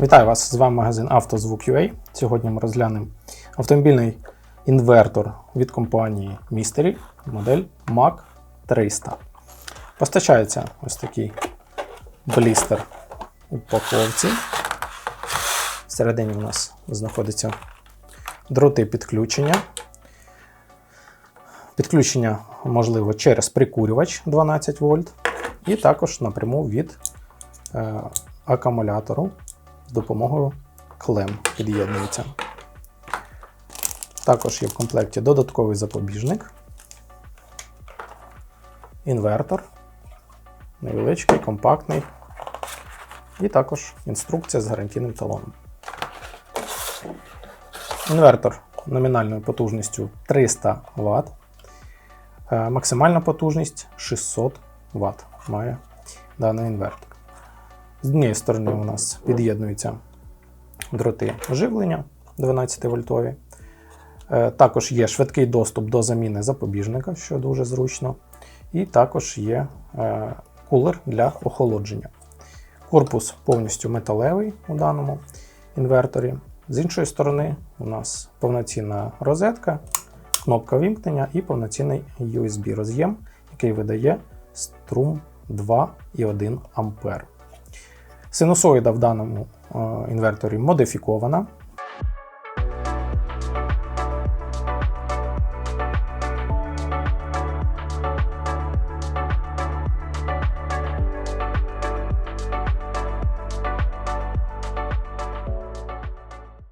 Вітаю вас! З вами магазин «Автозвук.UA». Сьогодні ми розглянемо автомобільний інвертор від компанії Mystery, модель MAC 300. Постачається ось такий блістер у упаковці. Всередині у нас знаходяться дроти підключення. Підключення можливо через прикурювач 12 вольт, і також напряму від е, акумулятору з допомогою клем під'єднується. Також є в комплекті додатковий запобіжник, інвертор, невеличкий, компактний, і також інструкція з гарантійним талоном. Інвертор номінальною потужністю 300 Вт. Е, Максимальна потужність 600 Вт має даний інвертор. З однієї сторони у нас під'єднуються дроти живлення 12 вольтові. Е, Також є швидкий доступ до заміни запобіжника, що дуже зручно. І також є е, кулер для охолодження. Корпус повністю металевий у даному інверторі. З іншої сторони, у нас повноцінна розетка, кнопка вімкнення і повноцінний USB роз'єм, який видає струм 2,1 А. Синусоїда в даному е, інверторі модифікована.